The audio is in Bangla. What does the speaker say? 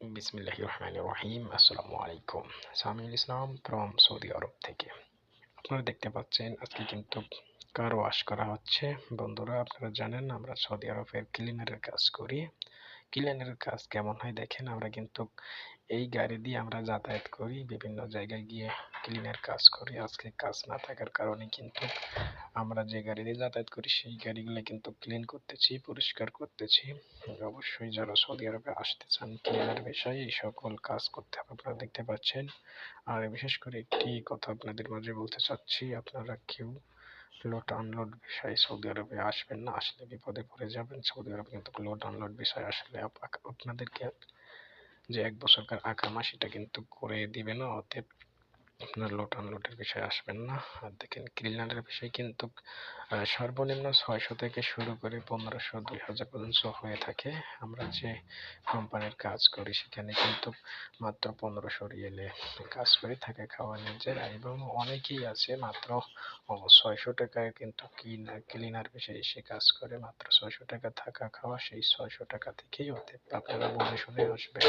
বিসমিল্লাহ রহমান রহিম আসসালামু আলাইকুম Samiul Islam from Saudi Arab থেকে। আপনারা দেখতে পাচ্ছেন, আজকে কিন্তু কার ওয়াশ করা হচ্ছে। বন্ধুরা, আপনারা জানেন আমরা সৌদি আরবের ক্লিনারের কাজ করি। ক্লিনারের কাজ কেমন হয় দেখেন, আমরা কিন্তু এই গাড়ি দিয়ে আমরা যাতায়াত করি, বিভিন্ন জায়গায় গিয়ে ক্লিনের কাজ করি। আজকে কাজ না থাকার কারণে কিন্তু আমরা যে গাড়ি দিয়ে যাতায়াত করি, সেই গাড়িগুলো কিন্তু ক্লিন করতেছি, পরিষ্কার করতেছি। অবশ্যই যারা সৌদি আরবে আসতে চান ক্লিনার বিষয়ে এই সকল কাজ করতে আপনারা দেখতে পাচ্ছেন। আর বিশেষ করে একটি কথা আপনাদের মাঝে বলতে চাচ্ছি, আপনারা কেউ লোড আনলোড বিষয়ে সৌদি আরবে আসবেন না, আসলে বিপদে পড়ে যাবেন। সৌদি আরবে কিন্তু লোড আনলোড বিষয়ে আসলে আপনাদেরকে যে এক বছরকার আঁকা সেটা কিন্তু করে দিবে না, অতএব আপনার লোড আনলোডের বিষয়ে আসবেন না। আর দেখেন ক্লিনারের বিষয় কিন্তু সর্বনিম্ন ছয়শো থেকে শুরু করে পনেরোশো দুই হাজার পর্যন্ত হয়ে থাকে। আমরা যে কোম্পানির কাজ করি সেখানে কিন্তু মাত্র পনেরোশো রিয়েলে কাজ করে থাকে খাওয়া নিজেরা। এবং অনেকেই আছে মাত্র ছয়শো টাকায় কিন্তু ক্লিনার ক্লিনার বিষয়ে এসে কাজ করে। মাত্র ছয়শো টাকা থাকা খাওয়া, সেই ছয়শো টাকা থেকেই হতে আপনারা বুঝে শুনে আসবেন।